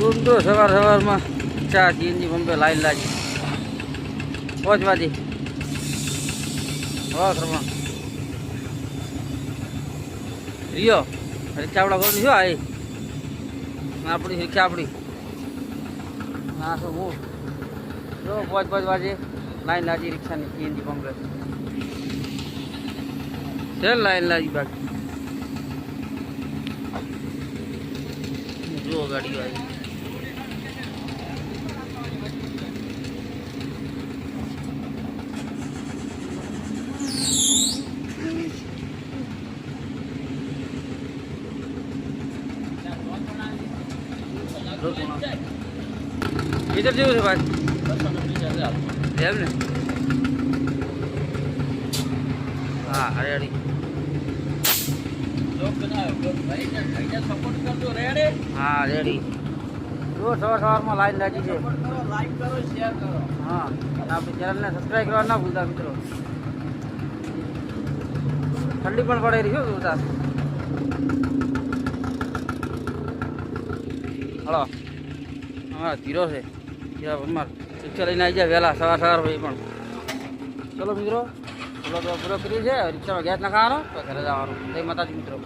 ગુમ તો સવાર સવારમાં. ચા સીએનજી પંપે લાઈન લાગી પહોંચવાથી. વાગે હવા ક્રમા રિયો રિક્ષા આપણા ઘરની શું આવી આપણી રિક્ષા આપણી હા તો હું જો પાંચ પાંચ વાગે લાઈન લાજી રિક્ષાની સીએનજી પંપે છે લાઈન લાગી બાકી. જુઓ ગાડી આવી. મીટર જેવું છે ભાઈ? એમ ને હા, હરિયાળી. હા, રેડી. જો સવાર સવારમાં લાઈન લાગી છે. હા આપણી ચેનલને સબસ્ક્રાઈબ કરવા ના ભૂલતા મિત્રો. ઠંડી પણ પડે રહી શું જોતા હલો. હા ધીરો છે. પરમાર રિક્ષા લઈને આવી જાય વહેલા, સવાર સવાર ભાઈ પણ. ચલો મિત્રો તો પૂરો કરીએ છે. રિક્ષામાં ગેસ નાખવાનો, તો ઘરે જવાનું. જય માતાજી મિત્રો.